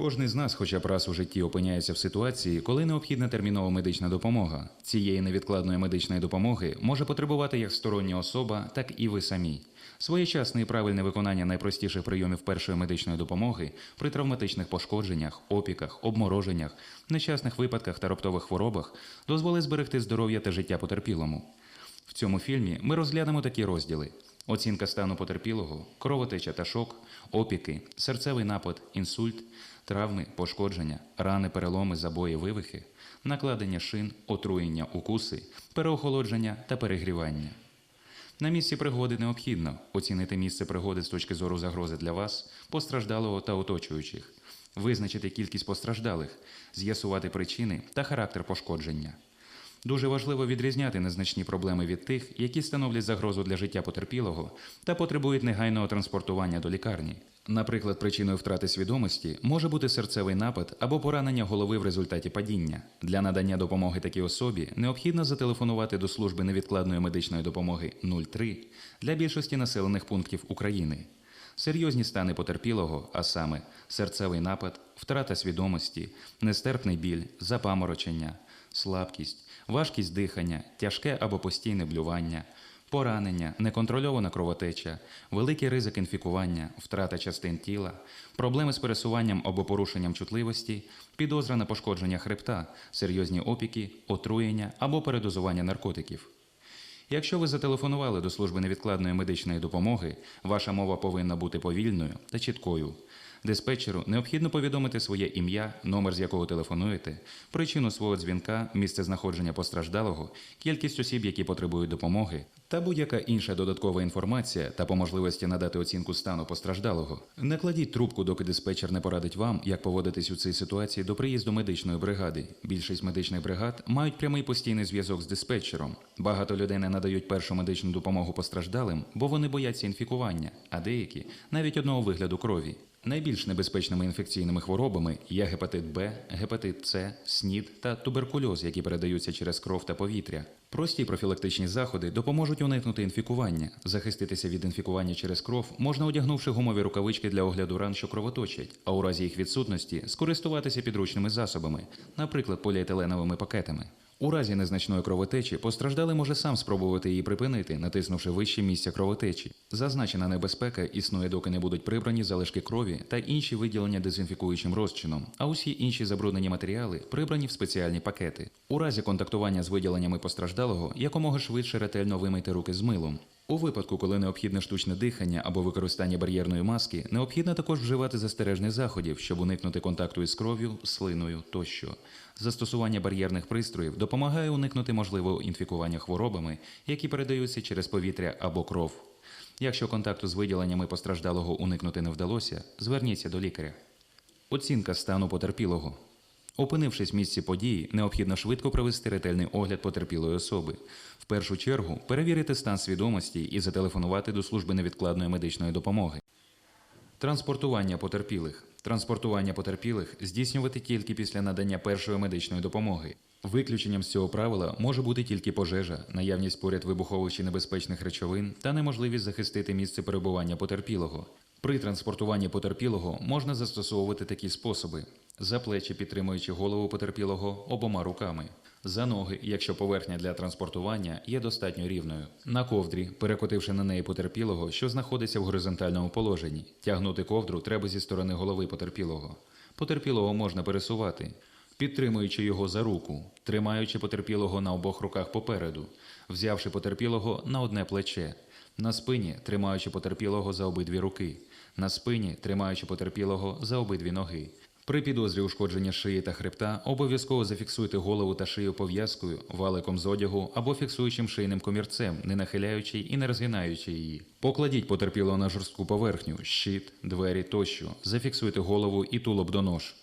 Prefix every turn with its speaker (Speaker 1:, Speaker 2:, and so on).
Speaker 1: Кожний з нас, хоча б раз у житті опиняється в ситуації, коли необхідна термінова медична допомога. Цієї невідкладної медичної допомоги може потребувати як стороння особа, так і ви самі. Своєчасне і правильне виконання найпростіших прийомів першої медичної допомоги при травматичних пошкодженнях, опіках, обмороженнях, нещасних випадках та раптових хворобах дозволить зберегти здоров'я та життя потерпілому. В цьому фільмі ми розглянемо такі розділи: оцінка стану потерпілого, кровотеча та шок, опіки, серцевий напад, інсульт, травми, пошкодження, рани, переломи, забої, вивихи, накладення шин, отруєння, укуси, переохолодження та перегрівання. На місці пригоди необхідно оцінити місце пригоди з точки зору загрози для вас, постраждалого та оточуючих, визначити кількість постраждалих, з'ясувати причини та характер пошкодження. Дуже важливо відрізняти незначні проблеми від тих, які становлять загрозу для життя потерпілого та потребують негайного транспортування до лікарні. Наприклад, причиною втрати свідомості може бути серцевий напад або поранення голови в результаті падіння. Для надання допомоги такій особі необхідно зателефонувати до служби невідкладної медичної допомоги 03 для більшості населених пунктів України. Серйозні стани потерпілого, а саме серцевий напад, втрата свідомості, нестерпний біль, запаморочення, слабкість, важкість дихання, тяжке або постійне блювання, поранення, неконтрольована кровотеча, великий ризик інфікування, втрата частин тіла, проблеми з пересуванням або порушенням чутливості, підозра на пошкодження хребта, серйозні опіки, отруєння або передозування наркотиків. Якщо ви зателефонували до служби невідкладної медичної допомоги, ваша мова повинна бути повільною та чіткою. Диспетчеру необхідно повідомити своє ім'я, номер з якого телефонуєте, причину свого дзвінка, місце знаходження постраждалого, кількість осіб, які потребують допомоги, та будь-яка інша додаткова інформація та по можливості надати оцінку стану постраждалого. Не кладіть трубку, доки диспетчер не порадить вам, як поводитись у цій ситуації до приїзду медичної бригади. Більшість медичних бригад мають прямий постійний зв'язок з диспетчером. Багато людей не надають першу медичну допомогу постраждалим, бо вони бояться інфікування, а деякі навіть одного вигляду крові. Найбільш небезпечними інфекційними хворобами є гепатит Б, гепатит С, СНІД та туберкульоз, які передаються через кров та повітря. Прості профілактичні заходи допоможуть уникнути інфікування. Захиститися від інфікування через кров можна одягнувши гумові рукавички для огляду ран, що кровоточать, а у разі їх відсутності скористуватися підручними засобами, наприклад, поліетиленовими пакетами. У разі незначної кровотечі постраждалий може сам спробувати її припинити, натиснувши вище місця кровотечі. Зазначена небезпека існує, доки не будуть прибрані залишки крові та інші виділення дезінфікуючим розчином, а усі інші забруднені матеріали прибрані в спеціальні пакети. У разі контактування з виділеннями постраждалого якомога швидше ретельно вимийте руки з милом. У випадку, коли необхідне штучне дихання або використання бар'єрної маски, необхідно також вживати застережних заходів, щоб уникнути контакту із кров'ю, слиною тощо. Застосування бар'єрних пристроїв допомагає уникнути можливого інфікування хворобами, які передаються через повітря або кров. Якщо контакту з виділеннями постраждалого уникнути не вдалося, зверніться до лікаря. Оцінка стану потерпілого. Опинившись в місці події, необхідно швидко провести ретельний огляд потерпілої особи. В першу чергу перевірити стан свідомості і зателефонувати до служби невідкладної медичної допомоги. Транспортування потерпілих. Транспортування потерпілих здійснювати тільки після надання першої медичної допомоги. Виключенням з цього правила може бути тільки пожежа, наявність поряд вибухових чи небезпечних речовин та неможливість захистити місце перебування потерпілого. При транспортуванні потерпілого можна застосовувати такі способи: за плечі підтримуючи голову потерпілого обома руками, за ноги, якщо поверхня для транспортування є достатньо рівною, на ковдрі, перекотивши на неї потерпілого, що знаходиться в горизонтальному положенні. Тягнути ковдру треба зі сторони голови потерпілого. Потерпілого можна пересувати, підтримуючи його за руку, тримаючи потерпілого на обох руках попереду, взявши потерпілого на одне плече, на спині тримаючи потерпілого за обидві руки, на спині тримаючи потерпілого за обидві ноги. При підозрі ушкодження шиї та хребта обов'язково зафіксуйте голову та шию пов'язкою, валиком з одягу або фіксуючим шийним комірцем, не нахиляючи і не розгинаючи її. Покладіть потерпілого на жорстку поверхню, щит, двері тощо. Зафіксуйте голову і тулуб до нож.